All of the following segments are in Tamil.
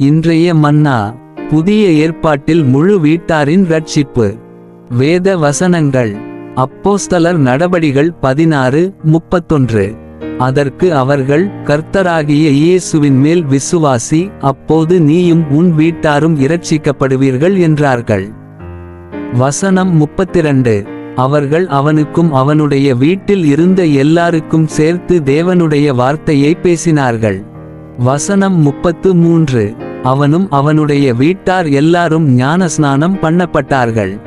இன்றைய மன்னா புதிய ஏற்பாட்டில் முழு வீட்டாரின் ரட்சிப்பு. வேத வசனங்கள் அப்போஸ்தலர் நடபடிகள் பதினாறு முப்பத்தொன்று. அதற்கு அவர்கள் கர்த்தராகிய இயேசுவின் மேல் விசுவாசி அப்போது நீயும் உன் வீட்டாரும் இரட்சிக்கப்படுவீர்கள் என்றார்கள். வசனம் முப்பத்திரண்டு. அவர்கள் அவனுக்கும் அவனுடைய வீட்டில் இருந்த எல்லாருக்கும் சேர்த்து தேவனுடைய வார்த்தையை பேசினார்கள். வசனம் முப்பத்து மூன்று. அவனும் அவனுடைய வீட்டார் எல்லாரும் ஞானஸ்நானம் பண்ணப்பட்டார்கள்.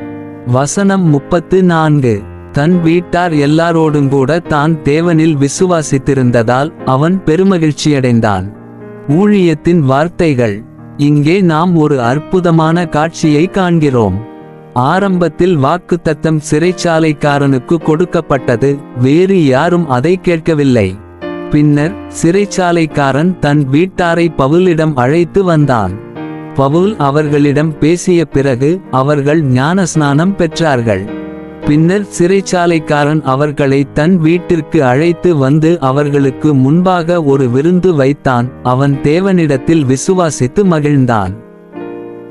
வசனம் முப்பத்து நான்கு. தன் வீட்டார் எல்லாரோடும் கூட தான் தேவனில் விசுவாசித்திருந்ததால் அவன் பெருமகிழ்ச்சியடைந்தான். ஊழியத்தின் வார்த்தைகள். இங்கே நாம் ஒரு அற்புதமான காட்சியை காண்கிறோம். ஆரம்பத்தில் வாக்குத்தத்தம் சிறைச்சாலைக்காரனுக்கு கொடுக்கப்பட்டது வேறு யாரும் அதை கேட்கவில்லை. பின்னர் சிறைச்சாலைக்காரன் தன் வீட்டாரை பவுலிடம் அழைத்து வந்தான். பவுல் அவர்களிடம் பேசிய பிறகு அவர்கள் ஞானஸ்நானம் பெற்றார்கள். பின்னர் சிறைச்சாலைக்காரன் அவர்களை தன் வீட்டிற்கு அழைத்து வந்து அவர்களுக்கு முன்பாக ஒரு விருந்து வைத்தான். அவன் தேவனிடத்தில் விசுவாசித்து மகிழ்ந்தான்.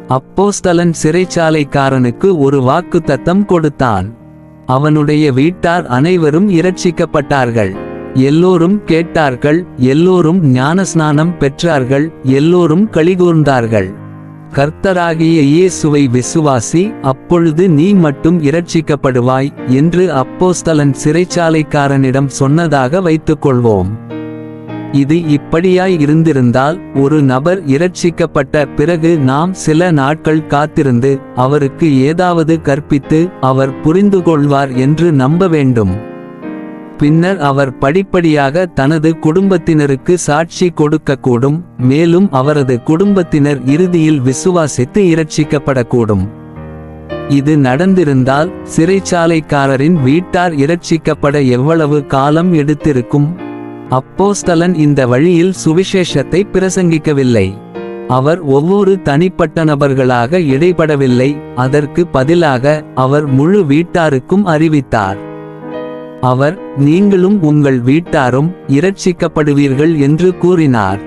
அப்போஸ்தலன் சிறைச்சாலைக்காரனுக்கு ஒரு வாக்குத்தத்தம் கொடுத்தான். அவனுடைய வீட்டார் அனைவரும் இரட்சிக்கப்பட்டார்கள். எல்லோரும் கேட்டார்கள் எல்லோரும் ஞானஸ்நானம் பெற்றார்கள் எல்லோரும் கலிகூர்ந்தார்கள் கர்த்தராகிய இயேசுவை விசுவாசி அப்பொழுது நீ மட்டும் இரட்சிக்கப்படுவாய் என்று அப்போஸ்தலன் சிறைச்சாலைக்காரனிடம் சொன்னதாக வைத்துக்கொள்வோம். இது இப்படியாய் இருந்திருந்தால் ஒரு நபர் இரட்சிக்கப்பட்ட பிறகு நாம் சில நாட்கள் காத்திருந்து அவருக்கு ஏதாவது கற்பித்து அவர் புரிந்து கொள்வார் என்று நம்ப வேண்டும். பின்னர் அவர் படிப்படியாக தனது குடும்பத்தினருக்கு சாட்சி கொடுக்கக்கூடும் மேலும் அவரது குடும்பத்தினர் இறுதியில் விசுவாசித்து இரட்சிக்கப்படக்கூடும். இது நடந்திருந்தால் சிறைச்சாலைக்காரரின் வீட்டார் இரட்சிக்கப்பட எவ்வளவு காலம் எடுத்திருக்கும்? அப்போஸ்தலன் இந்த வழியில் சுவிசேஷத்தை பிரசங்கிக்கவில்லை. அவர் ஒவ்வொரு தனிப்பட்ட நபர்களாக இடைபடவில்லை அதற்கு பதிலாக அவர் முழு வீட்டாருக்கும் அறிவித்தார். அவர் நீங்களும் உங்கள் வீட்டாரும் இரட்சிக்கப்படுவீர்கள் என்று கூறினார்.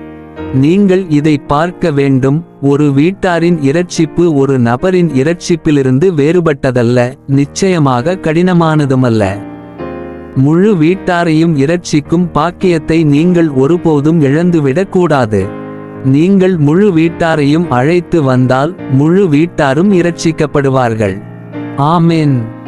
நீங்கள் இதை பார்க்க வேண்டும் ஒரு வீட்டாரின் இரட்சிப்பு ஒரு நபரின் இரட்சிப்பிலிருந்து வேறுபட்டதல்ல நிச்சயமாக கடினமானதுமல்ல. முழு வீட்டாரையும் இரட்சிக்கும் பாக்கியத்தை நீங்கள் ஒருபோதும் இழந்துவிடக் கூடாது. நீங்கள் முழு வீட்டாரையும் அழைத்து வந்தால் முழு வீட்டாரும் இரட்சிக்கப்படுவார்கள். ஆமென்.